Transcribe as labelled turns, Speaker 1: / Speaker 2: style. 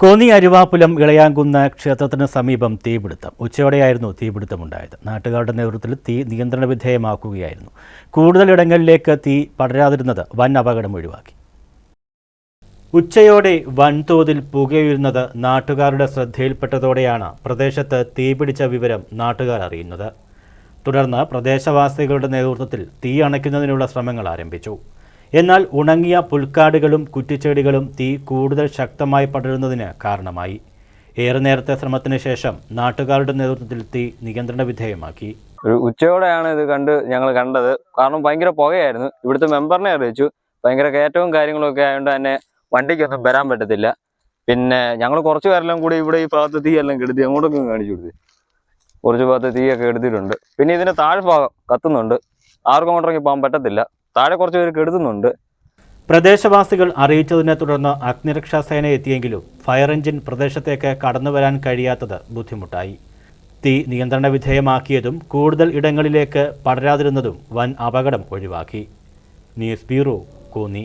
Speaker 1: കോന്നി അരുവാപ്പുലം ഇളയാങ്കുന്ന ക്ഷേത്രത്തിന് സമീപം തീപിടുത്തം. ഉച്ചയോടെയായിരുന്നു തീപിടുത്തമുണ്ടായത്. നാട്ടുകാരുടെ നേതൃത്വത്തിൽ തീ നിയന്ത്രണ വിധേയമാക്കുകയായിരുന്നു. കൂടുതൽ ഇടങ്ങളിലേക്ക് തീ പടരാതിരുന്നത് വൻ അപകടം ഒഴിവാക്കി. ഉച്ചയോടെ വൻതോതിൽ പുകയുന്നത് നാട്ടുകാരുടെ ശ്രദ്ധയിൽപ്പെട്ടതോടെയാണ് പ്രദേശത്ത് തീപിടിച്ച വിവരം നാട്ടുകാർ അറിയുന്നത്. തുടർന്ന് പ്രദേശവാസികളുടെ നേതൃത്വത്തിൽ തീ അണയ്ക്കുന്നതിനുള്ള ശ്രമങ്ങൾ ആരംഭിച്ചു. എന്നാൽ ഉണങ്ങിയ പുൽക്കാടുകളും കുറ്റിച്ചെടികളും തീ കൂടുതൽ ശക്തമായി പടരുന്നതിന് കാരണമായി. ഏറെ നേരത്തെ ശ്രമത്തിന് ശേഷം നാട്ടുകാരുടെ നേതൃത്വത്തിൽ തീ നിയന്ത്രണ വിധേയമാക്കി.
Speaker 2: ഒരു ഉച്ചയോടെയാണ് ഇത് കണ്ട് ഞങ്ങൾ കണ്ടത്. കാരണം ഭയങ്കര പുകയായിരുന്നു. ഇവിടുത്തെ മെമ്പറിനെ അറിയിച്ചു. ഭയങ്കര കയറ്റവും കാര്യങ്ങളൊക്കെ ആയതുകൊണ്ട് തന്നെ വണ്ടിക്കൊന്നും വരാൻ പറ്റത്തില്ല. പിന്നെ ഞങ്ങൾ കുറച്ച് പേരെല്ലാം കൂടി ഇവിടെ ഈ ഭാഗത്ത് തീയെല്ലാം കെടുത്തി അങ്ങോട്ടൊക്കെ കാണിച്ചു കൊടുത്തു. കുറച്ച് ഭാഗത്ത് തീയൊക്കെ എടുത്തിട്ടുണ്ട്. പിന്നെ ഇതിന്റെ താഴ്ഭാഗം കത്തുന്നുണ്ട്. ആർക്കും അങ്ങോട്ടേക്ക് പോകാൻ പറ്റത്തില്ല. താഴെ കുറച്ച് പേര് കെടുത്തുന്നുണ്ട്.
Speaker 1: പ്രദേശവാസികൾ അറിയിച്ചതിനെ തുടർന്ന് അഗ്നിരക്ഷാ സേന എത്തിയെങ്കിലും ഫയർ എഞ്ചിൻ പ്രദേശത്തേക്ക് കടന്നുവരാൻ കഴിയാത്തത് ബുദ്ധിമുട്ടായി. തീ നിയന്ത്രണ വിധേയമാക്കിയതും കൂടുതൽ ഇടങ്ങളിലേക്ക് പടരാതിരുന്നതും വൻ അപകടം ഒഴിവാക്കി. News bureau Konni.